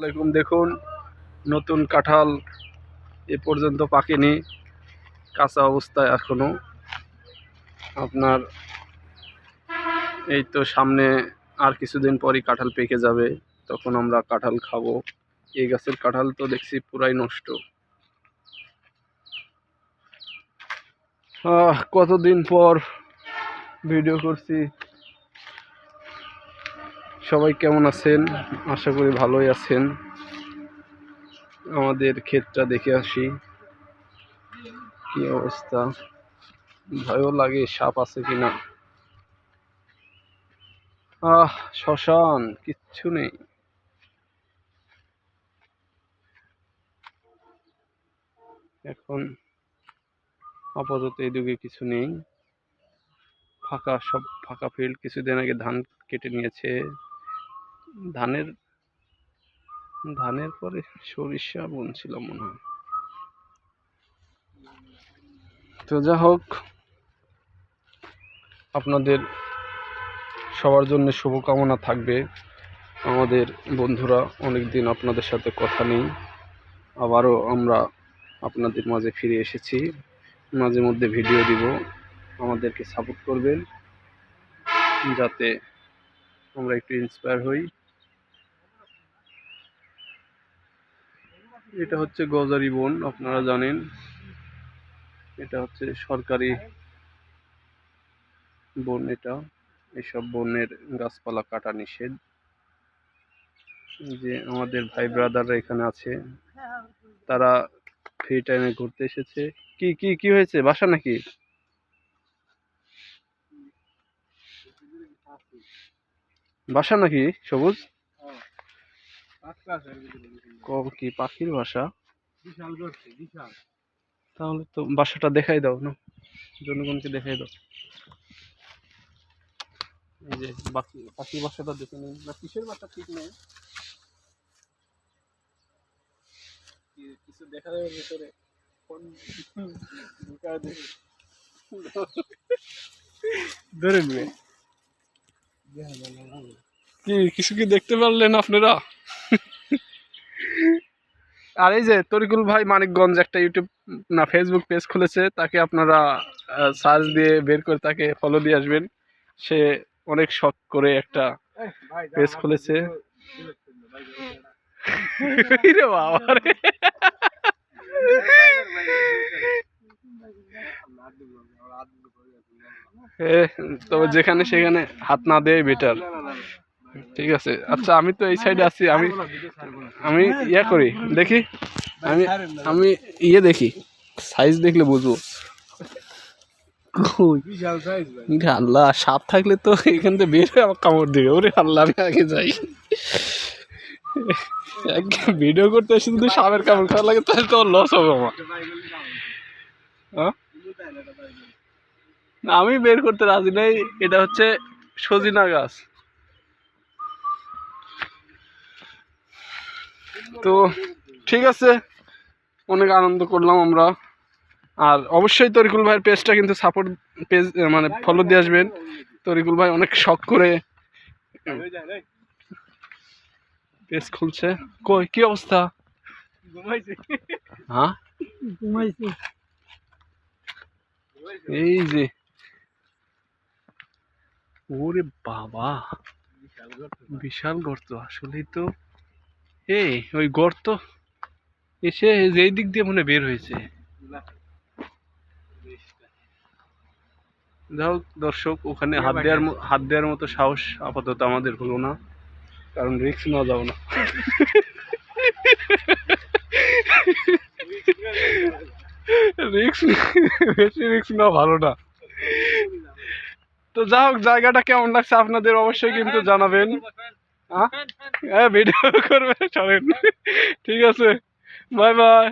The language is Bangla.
আসসালামাইকুম দেখুন, নতুন কাঁঠাল এ পর্যন্ত পাকেনি। কাঁচা অবস্থায় এখনও। আপনার এই তো সামনে আর কিছুদিন পরই কাঁঠাল পেকে যাবে। তখন আমরা কাঁঠাল খাব। এই গাছের কাঁঠাল তো দেখছি পুরাই নষ্ট। কতদিন পর ভিডিও করছি। সবাই কেমন আছেন? আশা করি ভালোই আছেন। আমাদের ক্ষেতটা দেখে আসি। কি অবস্থা? ভয়ও লাগে, সাপ আছে কিনা? আহ, শ্মশান, কিচ্ছু নেই। এখন আপাতত এদিকে কিছু নেই। ফাঁকা, সব ফাঁকা ফিল্ড কিছুদিন আগে ধান কেটে নিয়েছে। ধানের ধানের পরে সরিষা বুনছিলাম মনে হয়। তো যা হোক, আপনাদের সবার জন্য শুভকামনা থাকবে। আমাদের বন্ধুরা অনেক দিন আপনাদের সাথে কথা নেই। আবারও আমরা আপনাদের মাঝে ফিরে এসেছি। মাঝে মধ্যে ভিডিও দিব। আমাদেরকে সাপোর্ট করবেন। যাতে আমরা একটু ইন্সপায়ার হই। এটা হচ্ছে গজারি বন, আপনারা জানেন। এটা হচ্ছে সরকারি বন এটা। এসব বনের গাছপালা কাটা নিষেধ। যে আমাদের ভাই ব্রাদাররা এখানে আছে, তারা ফ্রি টাইমে ঘুরতে এসেছে। কি কি কি হয়েছে? বাসা নাকি? বাসা নাকি? সবুজ? কি পাখির বাসা? বিশাল করছে বিশাল। তাহলে তো বাসাটা দেখাই দাও না? জনগণকে দেখাই দাও। এই যে বাকি পাখি বাসাটা দেখে নিন। না কিসের বাসা ঠিক নেই? কিছু দেখা যাবে ভেতরে? কোন ঢুকায় দেখে ধরে নিয়ে কি কিছু কি দেখতে পারলেন আপনারা? আর এই যে তরিকুল ভাই মানিকগঞ্জ একটা ইউটিউব না ফেসবুক পেজ খুলেছে তাকে আপনারা সার্চ দিয়ে বের করে তাকে ফলো দিয়ে আসবেন। সে অনেক শখ করে একটা পেজ খুলেছে। তবে যেখানে সেখানে হাত না দেয় বেটার ঠিক আছে। আচ্ছা আমি তো এই সাইডে আছি আমি আমি ইয়া করি দেখি। আমি আমি ইয়ে দেখি সাইজ দেখলে বুঝব। আল্লাহ সাপ থাকলে তো এখান থেকে বের হয়ে আমার কামড় দিবে। ওরে আল্লাহ আমি আগে যাই। ভিডিও করতে এসে যদি সাপের কামড় খাওয়া লাগে তাহলে তো লস হবে আমার। হ্যাঁ? না, আমি বের করতে রাজি নাই। এটা হচ্ছে সজিনা গাছ। তো ঠিক আছে। অনেক আনন্দ করলাম আমরা। আর অবশ্যই তরিকুল ভাইয়ের পেজটা কিন্তু সাপোর্ট পেজ মানে ফলো দিয়ে আসবেন। তরিকুল ভাই অনেক শখ করে পেজ খুলছে। কই কি অবস্থা? হ্যাঁ? এই যে। ওরে বাবা। বিশাল গর্ত। আসলেই তো এই ওই গর্ত এসে যেই দিক দিয়ে মনে বের হয়েছে। যাই দর্শক ওখানে হাত দেওয়ার হাত দেওয়ার মতো সাহস আপাতত আমাদের হলো না কারণ রিক্স নেওয়া যাও না। রিক্স বেশি রিক্স নেওয়া ভালো না। তো যা হোক জায়গাটা কেমন লাগছে আপনাদের অবশ্যই কিন্তু জানাবেন। হ্যাঁ? হ্যাঁ ভিডিও করবে চলেন। ঠিক আছে বাই বাই